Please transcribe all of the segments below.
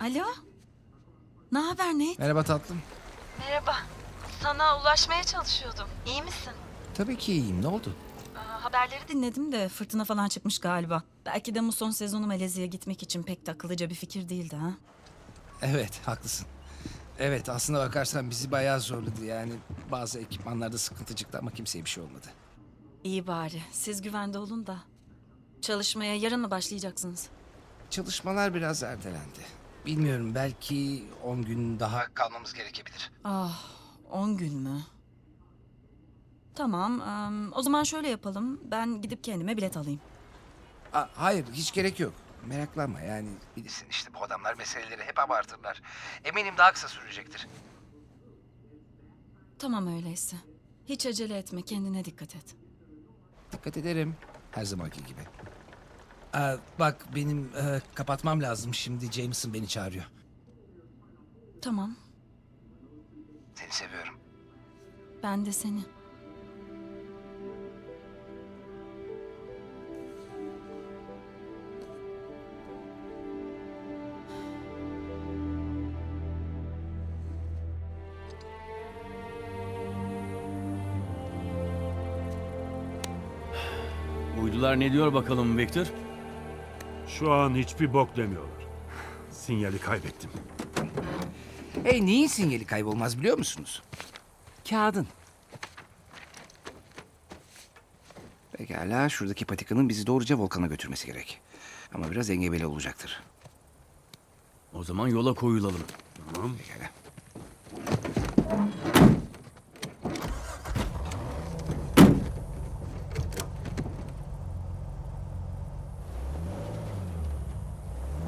Alo? Ne haber Nate? Merhaba tatlım. Merhaba. Sana ulaşmaya çalışıyordum. İyi misin? Tabii ki iyiyim. Ne oldu? Aa, haberleri dinledim de fırtına falan çıkmış galiba. Belki de muson sezonu Malezya'ya gitmek için pek de akıllıca bir fikir değildi ha. Evet, haklısın. Evet, aslında bakarsan bizi bayağı zorladı. Yani bazı ekipmanlarda sıkıntı çıktı ama kimseye bir şey olmadı. İyi bari. Siz güvende olun da. Çalışmaya yarın mı başlayacaksınız? Çalışmalar biraz ertelendi. Bilmiyorum, belki 10 gün daha kalmamız gerekebilir. Ah, 10 gün mü? Tamam, em, o zaman şöyle yapalım. Ben gidip kendime bilet alayım. Aa, hayır, hiç gerek yok. Meraklanma yani. Bilirsin işte bu adamlar meseleleri hep abartırlar. Eminim daha kısa sürecektir. Tamam öyleyse. Hiç acele etme, kendine dikkat et. Dikkat ederim. Her zamanki gibi. Aa, bak benim e, kapatmam lazım. Şimdi Jameson beni çağırıyor. Tamam, Seni seviyorum. ben de seni. Uydular ne diyor bakalım Victor? Şu an hiçbir bok demiyorlar. Sinyali kaybettim. Hey neyin sinyali kaybolmaz biliyor musunuz? Kağıdın. Pekala şuradaki patikanın bizi doğruca volkana götürmesi gerek. Ama biraz engebeli olacaktır. O zaman yola koyulalım. Pekala.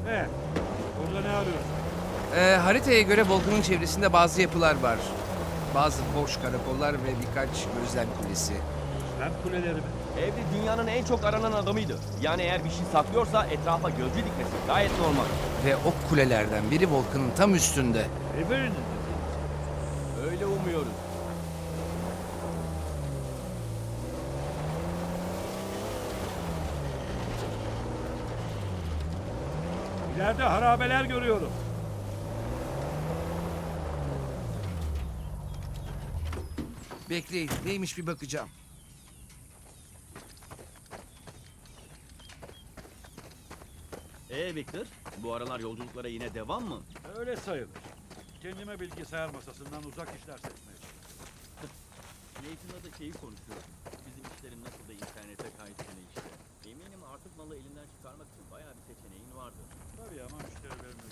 Ne? Burada ne arıyorsun? Ee, haritaya göre volkanın çevresinde bazı yapılar var. Bazı boş karakollar ve birkaç gözlem kulesi. Hem kuleleri mi? Evli dünyanın en çok aranan adamıydı. Yani eğer bir şey saklıyorsa etrafa gözcü dikmesi gayet normal. Ve o kulelerden biri volkanın tam üstünde. Birbirinin. Öyle umuyoruz. İleride harabeler görüyorum. Bekleyin neymiş bir bakacağım. Ee Victor, bu aralar yolculuklara yine devam mı? Öyle sayılır. Kendime bilgisayar masasından uzak işler seçmeye çalışıyorum. Nathan'la da şeyi konuşuyorum. Bizim işlerin nasıl da internete kaydedene işte. Eminim artık malı elinden çıkarmak için bayağı bir seçeneğin vardır. Tabii ama müşterilerimle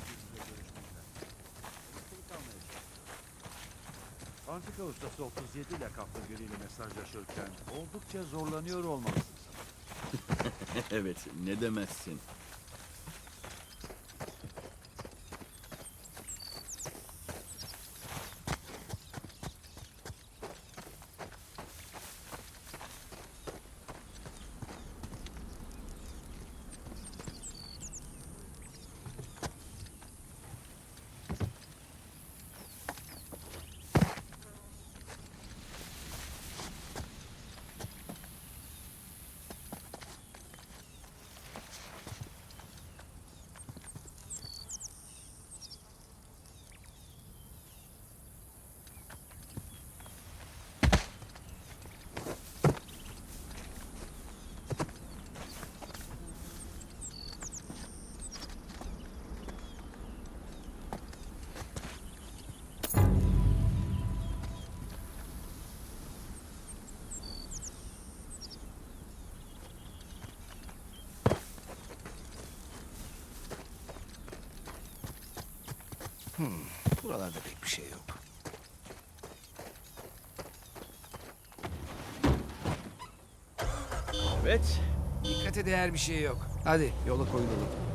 Antika ustası 37 lakaplı biriyle mesajlaşırken oldukça zorlanıyor olmalısın evet, ne demezsin. Buralarda pek bir şey yok. Evet, Dikkate değer bir şey yok. Hadi yola koyulalım.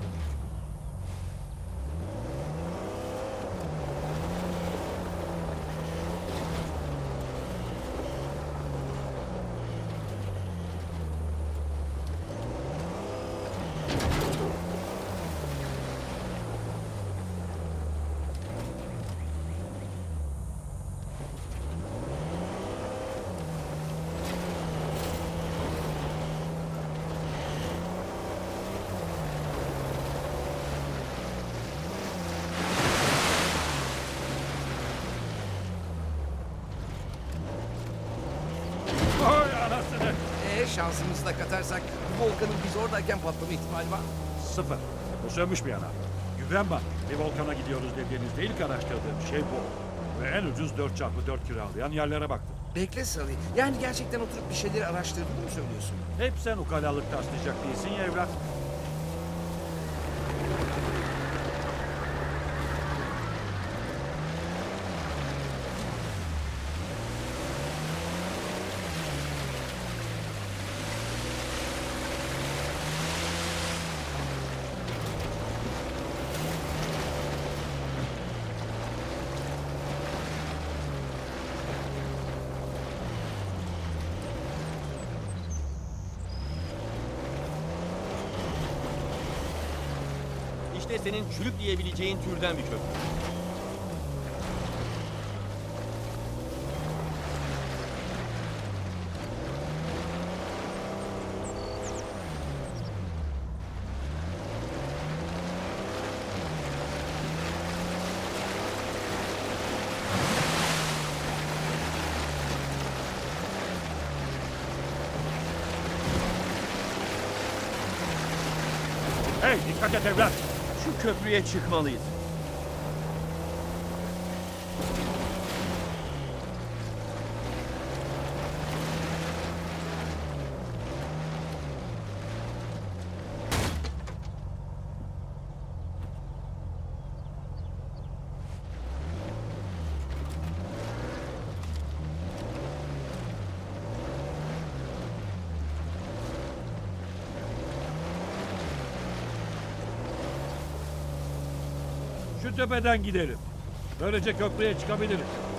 Şansımızı da katarsak bu volkanın biz oradayken patlama ihtimali var. Sıfır. Bu sönmüş bir yana. Güven bak. Bir volkana gidiyoruz dediğinizde ilk araştırdığım şey bu. Ve en ucuz 4x4 kiralayan yerlere baktım. Bekle Salih. Yani gerçekten oturup bir şeyleri araştırdığını mı söylüyorsun? Hep sen ukalalık taslayacak değilsin ya evlat. İşte senin çürük diyebileceğin türden bir köprü. Hey dikkat et evlat. Köprüye çıkmalıyız. Şu tepeden gidelim. Böylece köprüye çıkabiliriz.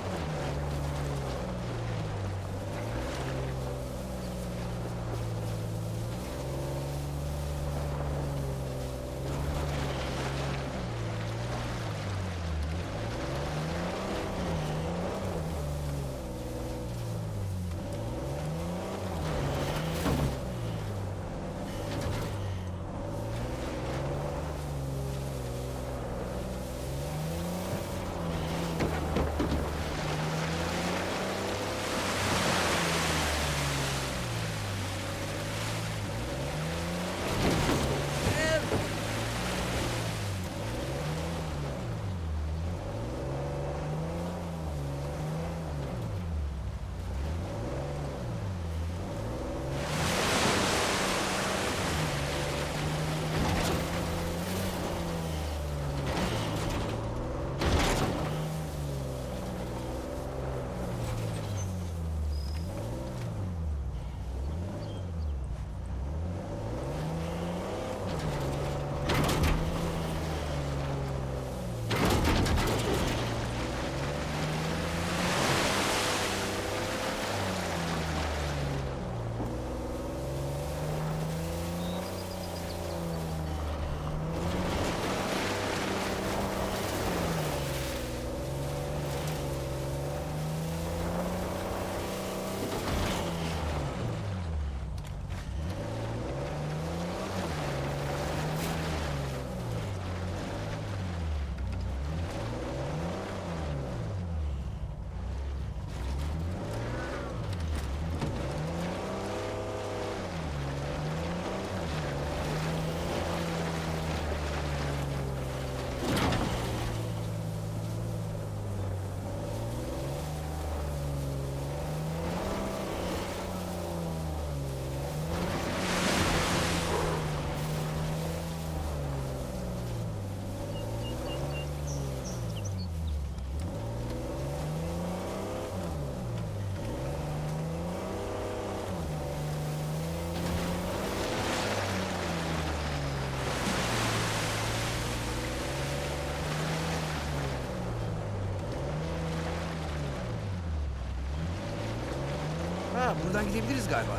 Ha buradan gidebiliriz galiba.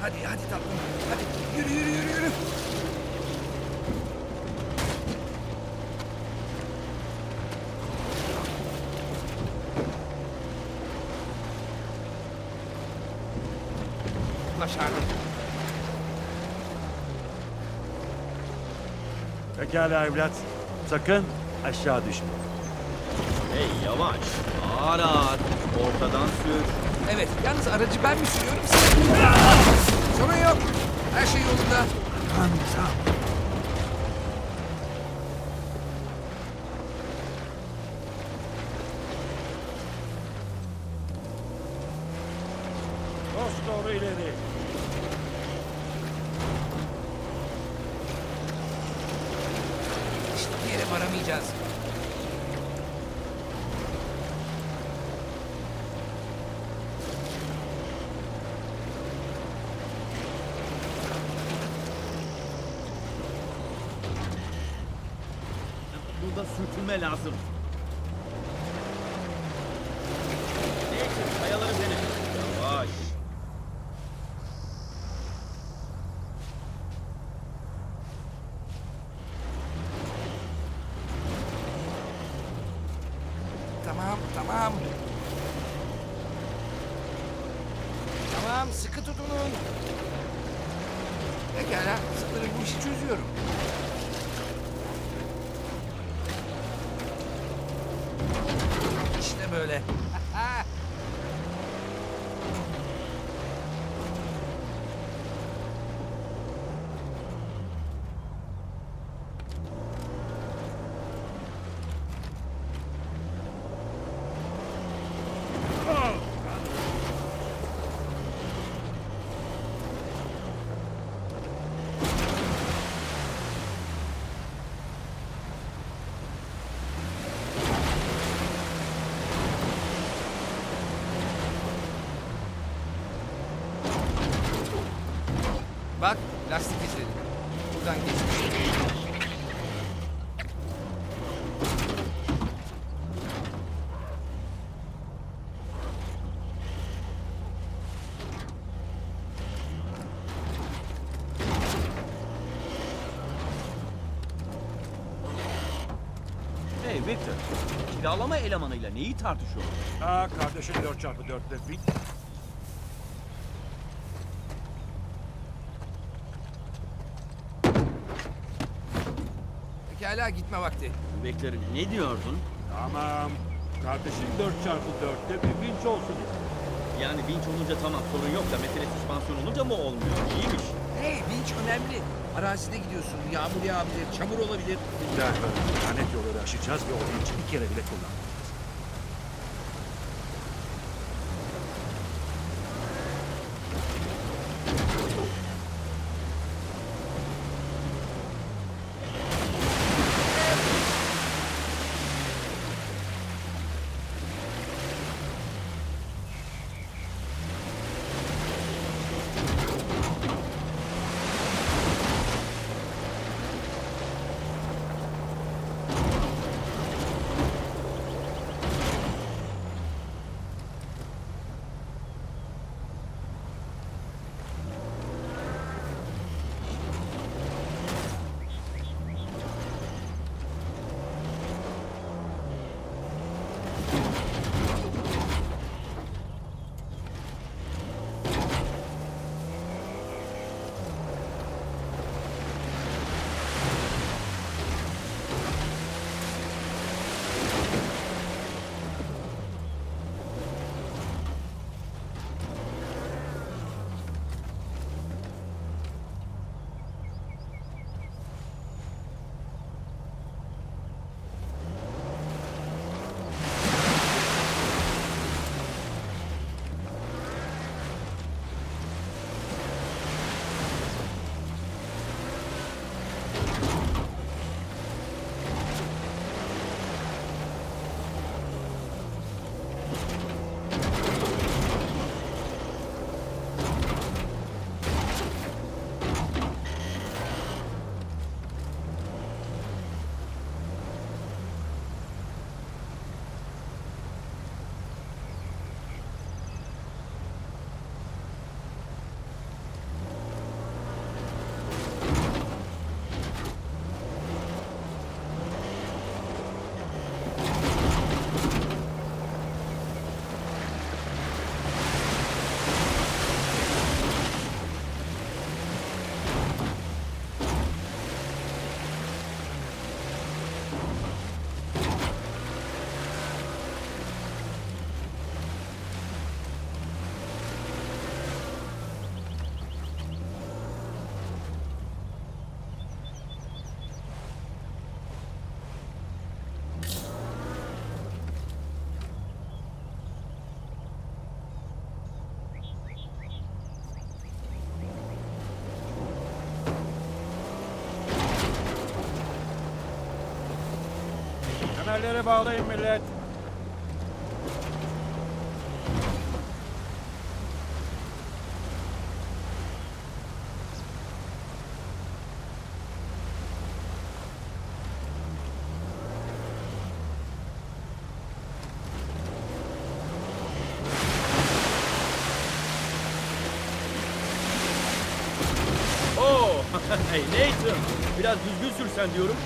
Hadi hadi tatlım. Hadi yürü yürü yürü yürü. Başardım. Pekala evlat. Sakın aşağı düşme. Hey yavaş. Ağır ağır. Ortadan sür. Evet, yalnız aracı ben mi sürüyorum? Sorun yok. Her şey yolunda. Tamam, tamam. Burada sürtünme lazım. Neyse, kayaları dene. Yavaş. Tamam, tamam. Tamam, sıkı tutunun. Pekala, sanırım bu işi çözüyorum. İşte böyle. Bak, lastik izleri. Buradan geçmiş. Hey Victor, kiralama elemanıyla neyi tartışıyorsun? Aa kardeşim 4x4'te bin. Pekala, gitme vakti. Victor ne diyordun? Tamam. Kardeşim 4x4'te bir vinç olsun. Yani vinç olunca tamam sorun yok da mesele süspansiyon olunca mı olmuyor? İyiymiş. Hey, vinç önemli. Arazide gidiyorsun, yağmur yağabilir, çamur olabilir. Ya lanet yolları aşacağız ve o vinci bir kere bile kullanmayacağız. Kemerlere bağlayın millet. Hey Nathan. Biraz düzgün sürsen diyorum.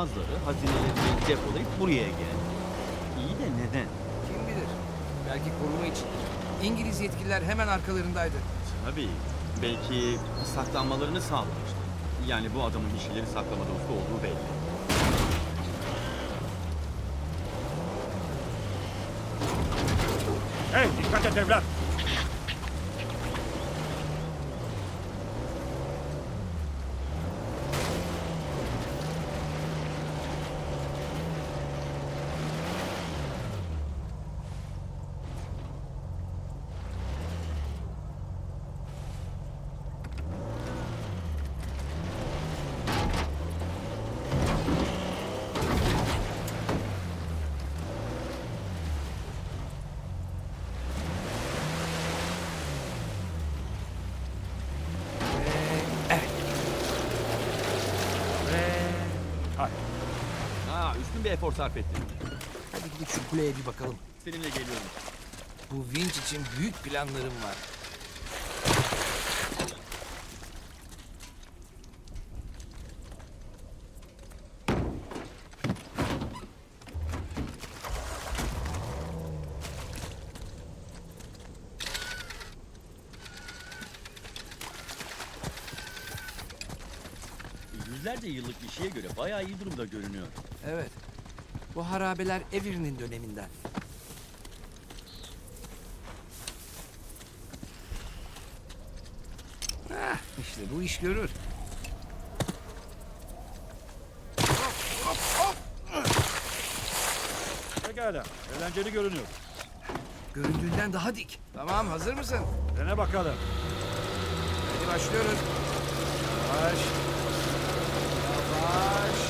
Bazıları hazinelerini depolayıp buraya geldi. İyi de neden? Kim bilir? Belki koruma için. İngiliz yetkililer hemen arkalarındaydı. Tabii. Belki saklanmalarını sağlamıştı. Yani bu adamın bir şeyleri saklama dostu olduğu belli. Hey dikkat et evlat. Efor sarf ettin. Hadi gidip şu kuleye bir bakalım. Seninle geliyorum. Bu vinç için büyük planlarım var. Yüzlerce yıllık bir şeye göre bayağı iyi durumda görünüyor. Evet. Bu harabeler Evir'in döneminden. Hah, işte bu iş görür. Pekala. Eğlenceli görünüyor. Göründüğünden daha dik. Tamam, hazır mısın? Dene bakalım. Hadi başlıyoruz. Yavaş. Yavaş.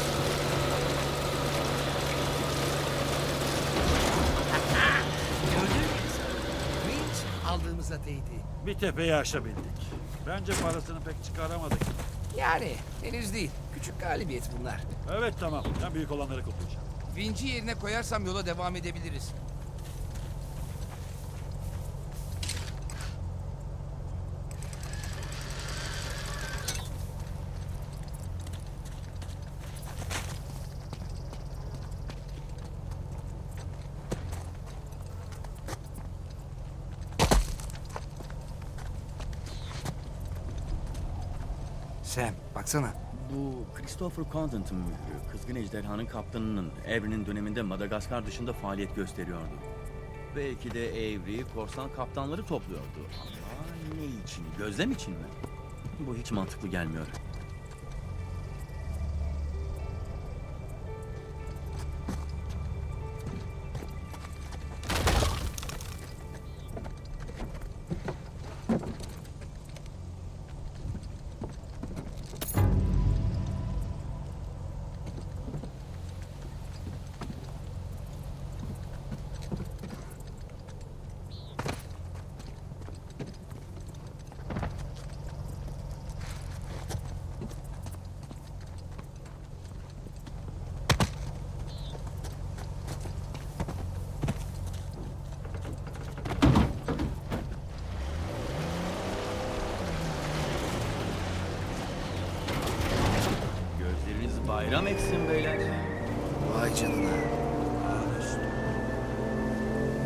Gördün mü? Vinç aldığımıza değdi. Bir tepeyi aşabildik. Bence parasını pek çıkaramadık. Yani henüz değil. Küçük galibiyet bunlar. Evet tamam. Ben büyük olanları kutlayacağım. Vinci yerine koyarsam yola devam edebiliriz. Sam, baksana. Bu Christopher Condon'ın mührü, Kızgın Ejderhanın kaptanının Avery'nin döneminde Madagaskar dışında faaliyet gösteriyordu. Belki de Avery korsan kaptanları topluyordu. Ama ne için? Gözlem için mi? Bu hiç mantıklı gelmiyor. Bayram etsin beyler. Vay canına.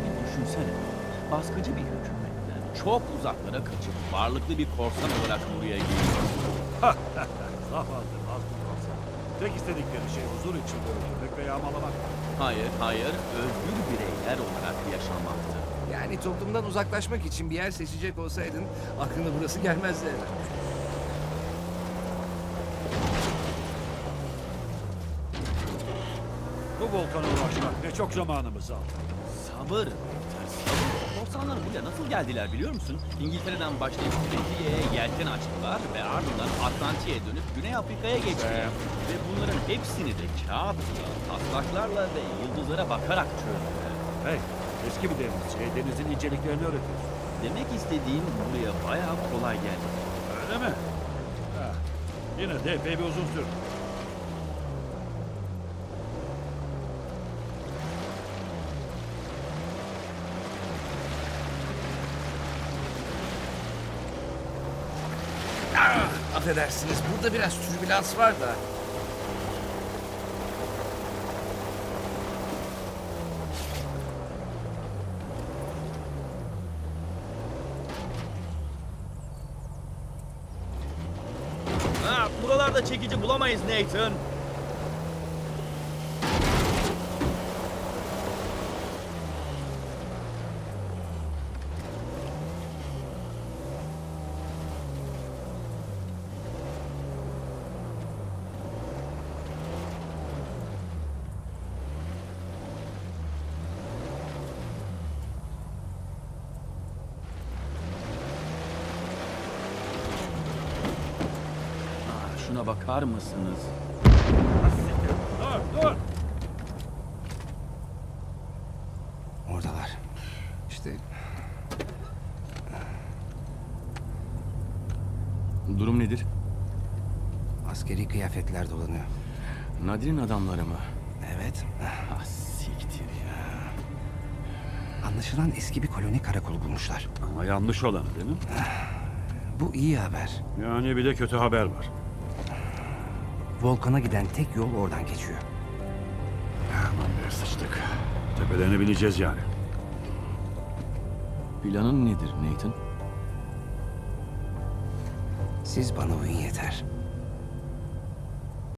Bir düşünsene. Baskıcı bir hükümetten çok uzaklara kaçıp varlıklı bir korsan olarak buraya geliyor. Zavallı mazlum korsan. Tek istedikleri şey huzur içinde öldürmek ve yağmalamak. Hayır, hayır. Özgür bireyler olarak yaşamaktı. Yani toplumdan uzaklaşmak için bir yer seçecek olsaydın aklına burası gelmezdi herhalde. Bu volkana ulaşmak ne çok zamanımız aldı. Sabır. Korsanlar buraya nasıl geldiler biliyor musun? İngiltere'den başlayıp Brezilya'ya yelken açtılar ve ardından Atlantik'e dönüp Güney Afrika'ya geçtiler. Ve bunların hepsini de kağıtla, taslaklarla ve yıldızlara bakarak çözdüler. Hey, eski bir denizci. Denizin inceliklerini öğretiyorsun. Demek istediğim buraya bayağı kolay geldi. Öyle mi? Ha, yine de epey bir uzun sürdü. Ah, affedersiniz burada biraz türbülans var da. Ha, buralarda çekici bulamayız Nathan. Şuna bakar mısınız? Dur, dur. Oradalar. İşte Durum nedir? askeri kıyafetler dolanıyor. Nadir'in adamları mı? Evet. Ah siktir ya. Anlaşılan eski bir koloni karakolu bulmuşlar. Ama yanlış olanı değil mi? Bu iyi haber. Yani bir de kötü haber var. Volkan'a giden tek yol oradan geçiyor. Aman be sıçtık. Tepelerine bineceğiz yani. Planın nedir Nathan? Siz bana uyun yeter.